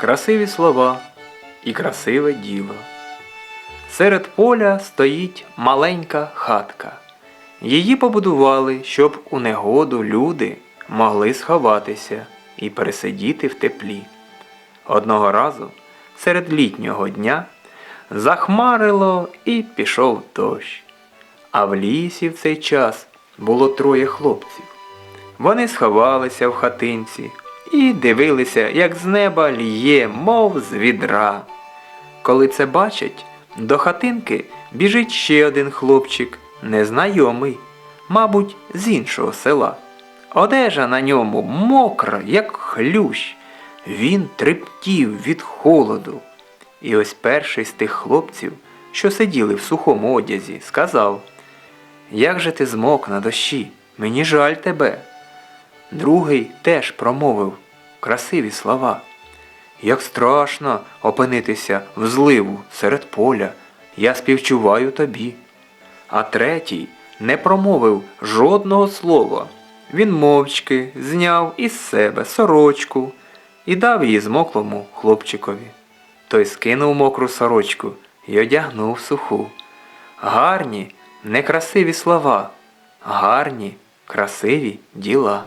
красиві слова і красиве діло. Серед поля стоїть маленька хатка. Її побудували, щоб у негоду люди могли сховатися і пересидіти в теплі. Одного разу, серед літнього дня, захмарило і пішов дощ. А в лісі в цей час було троє хлопців. Вони сховалися в хатинці і дивилися, як з неба ліє, мов з відра. Коли це бачать, до хатинки біжить ще один хлопчик, незнайомий, мабуть, з іншого села. Одежа на ньому мокра, як хлющ. Він трептів від холоду. І ось перший з тих хлопців, що сиділи в сухому одязі, сказав Як же ти змок на дощі? Мені жаль тебе. Другий теж промовив красиві слова. Як страшно опинитися в зливу серед поля, я співчуваю тобі. А третій не промовив жодного слова. Він мовчки зняв із себе сорочку і дав її змоклому хлопчикові. Той скинув мокру сорочку і одягнув суху. Гарні, некрасиві слова, гарні, красиві діла.